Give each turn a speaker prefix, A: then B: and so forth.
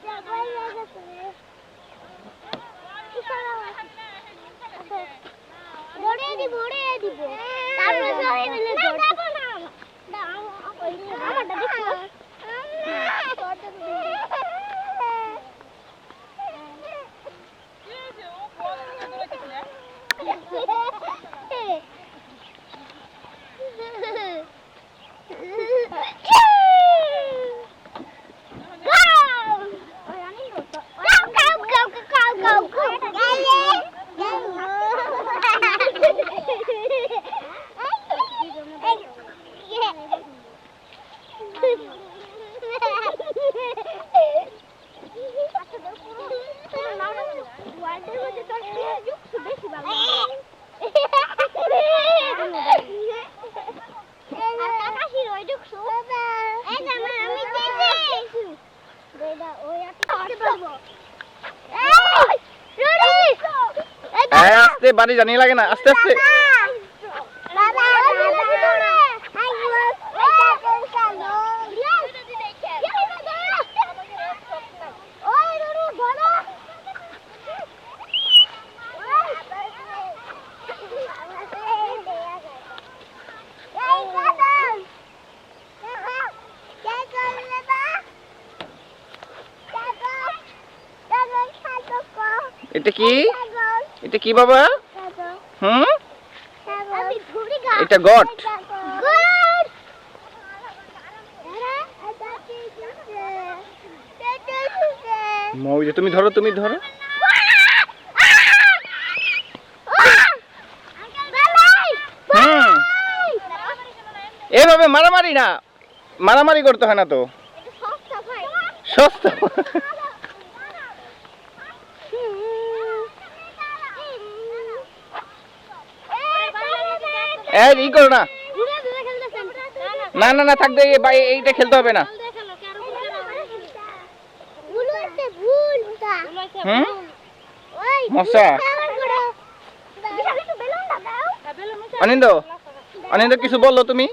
A: পড়ে গেছে পড়ে গেছে কি করা দৌড়ে দিব দৌড়ে দিব তারপরে সবাই মিলে দৌড় না আমারটা দেখো
B: হ্যাঁ আস্তে বাড়ি জানিয়ে লাগে না আস্তে আস্তে। এটা কি? এটা কি বাবা? হুম? এটা গট। যে তুমি ধরো তুমি ধরো। এভাবে মারামারি না। মারামারি করতে হয় না তো। সস্তা এই করো না। না না না, থাকবে এইটা খেলতে হবে না। হুম? অনিন্দ অনিন্দ, কিছু বলল তুমি?